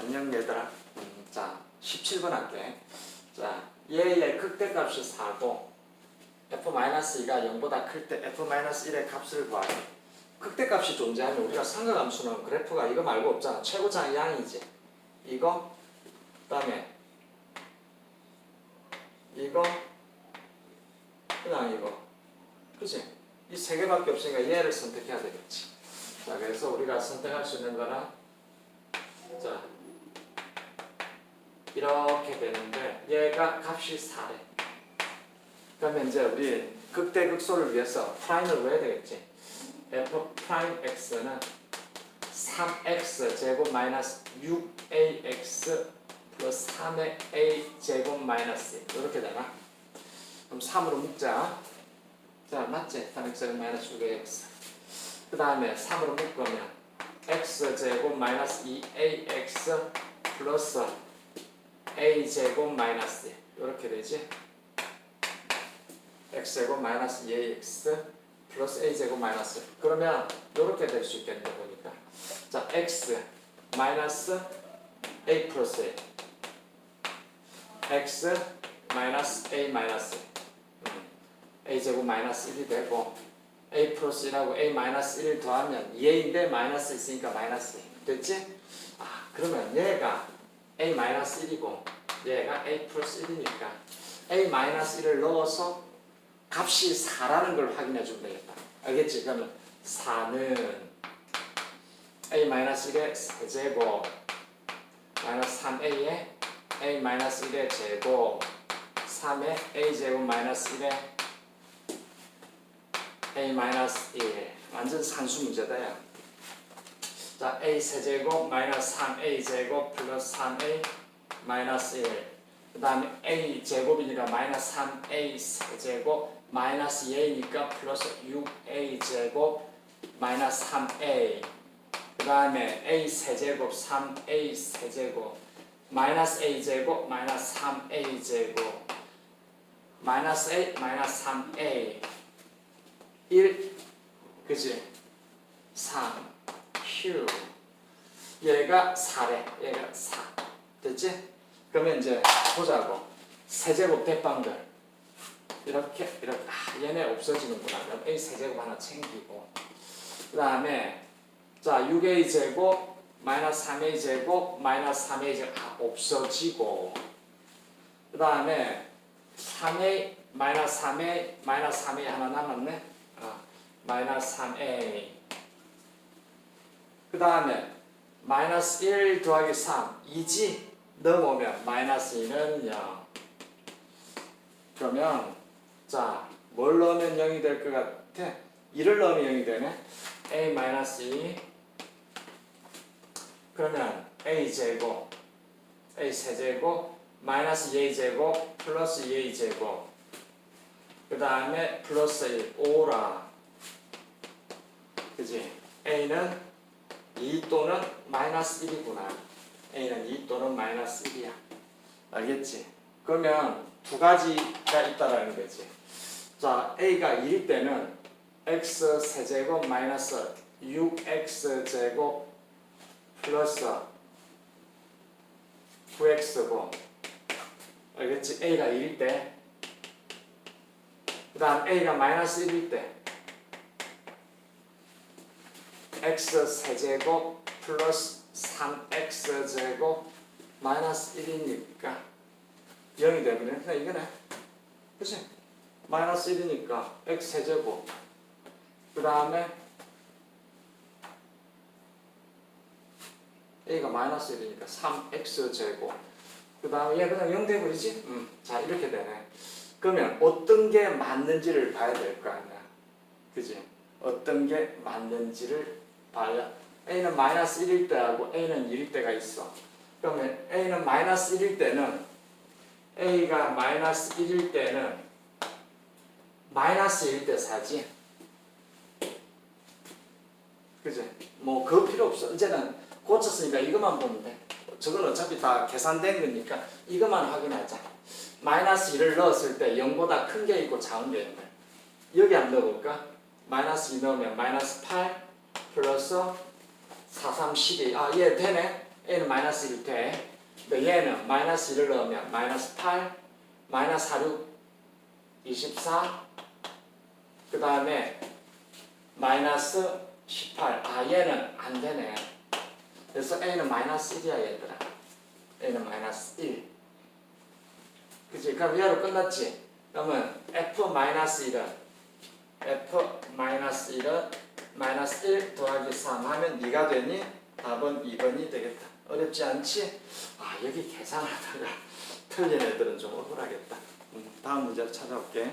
안녕 얘들아. 음, 자, 17번 할게. 자, 얘의 극대값이 4고 f-2가 0보다 클 때 f-1의 값을 구하래. 극대값이 존재하면 우리가 상가함수는 그래프가 이거 말고 없잖아. 최고차의 양이지. 이거 그 다음에 이거 그다음 이거 그치? 이 세 개밖에 없으니까 얘를 선택해야 되겠지. 자, 그래서 우리가 선택할 수 있는 거는 자 이렇게 되는데 얘가 값이 4래. 그러면 이제 우리 극대극소를 위해서 프라임을 외야 되겠지. f 프라임 x는 3x 제곱 마이너스 6ax 플러스 3의 a 제곱 마이너스 이렇게 되나? 그럼 3으로 묶자. 자 맞지? 3x 제곱 마이너스 6ax. 그 다음에 3으로 묶으면 x 제곱 마이너스 2ax 플러스 a 제곱 마이너스 이렇게 되지. x 제곱 마이너스 2ax 플러스 a 제곱 마이너스 그러면 이렇게 될 수 있겠네 보니까. 자 x 마이너스 a 플러스 a. X 마이너스 a 마이너스 음, a 제곱 마이너스 1이 되고 a 플러스 1하고 a 마이너스 1을 더하면 2a인데 마이너스 있으니까 마이너스 1 됐지? 아 그러면 얘가 a 마이너스 1이고 얘가 a 플러스 1이니까 a 마이너스 1을 넣어서 값이 4라는 걸 확인해 주면 되겠다. 알겠지? 그러면 4는 a-1의 세제곱 마이너스 3a의 a-1의 제곱 3의 a제곱 마이너스 1의 a-1 완전 산수 문제다 야. 자 a 세제곱 마이너스 3a 제곱 플러스 3a 마이너스 1 그 다음에 a 제곱이니까 마이너스 3a 세제곱 마이너스 a니까 플러스 6a 제곱 마이너스 3a 그 다음에 a 세제곱 3a 세제곱 마이너스 a 제곱 마이너스 3a 제곱 마이너스 a 마이너스 3a 1 그지? 3 휴 얘가 4래 얘가 4 됐지? 그러면 이제 보자고. 세제곱 대빵들. 이렇게 이렇게. 아 얘네 없어지는구나. 그럼 a 세제곱 하나 챙기고. 그 다음에 자 6a 제곱 마이너스 3a 제곱 마이너스 3a 제곱 아, 없어지고. 그 다음에 3a 마이너스 3a 마이너스 3a 하나 남았네. 아, 마이너스 3a 그 다음에 마이너스 1 더하기 3 2지 넣어보면 마이너스 2는 0 그러면 자, 뭘 넣으면 0이 될 것 같아? 2를 넣으면 0이 되네. a 마이너스 2 그러면 a 제곱 a 세제곱 마이너스 2a 제곱 플러스 2a 제곱 그 다음에 플러스 1 5라 그지? a는 2 또는 마이너스 1이구나. A는 2 또는 마이너스 1이야. 알겠지? 그러면 두 가지가 있다라는 거지. 자, a가 1일 때는 x 세제곱 마이너스 6x 제곱 플러스 9x고 알겠지? a가 1일 때. 그 다음 a가 마이너스 1일 때 x 세제곱 플러스 3x 제곱 마이너스 1이니까 0이 되면 그냥 이거네 그치? 마이너스 1이니까 x 세제곱 그 다음에 a가 마이너스 1이니까 3x 제곱 그 다음에 얘 그냥 0 돼버리지? 음, 자 이렇게 되네 그러면 어떤 게 맞는지를 봐야 될 거 아니야 그지? 어떤 게 맞는지를 a는 마이너스 1일 때하고 a는 1일 때가 있어 그러면 a는 마이너스 1일 때는 a가 마이너스 1일 때는 마이너스 1일 때 사지. 그지? 뭐, 그 필요 없어. 이제는 고쳤으니까 이것만 보면 돼. 저건 어차피 다 계산된 거니까 이것만 확인하자. 마이너스 1을 넣었을 때 0보다 큰 게 있고 작은 게 있네. 여기 안 넣어볼까? 마이너스 2 넣으면 마이너스 8 플러스 4, 3, 12. 아, 얘 되네. a는 마이너스 1 돼. 근데 얘는 마이너스 1을 넣으면 마이너스 8, 마이너스 4, 6, 24. 그 다음에 마이너스 18. 아 얘는 안 되네. 그래서 a는 마이너스 1이야 얘들아. a는 마이너스 1. 그치? 그럼 얘로 끝났지? 그러면 f 마이너스 1은 f 마이너스 1은 마이너스 1 더하기 3 하면 네가 되니? 답은 2번이 되겠다. 어렵지 않지? 아 여기 계산하다가 틀린 애들은 좀 억울하겠다. 음, 다음 문제로 찾아올게.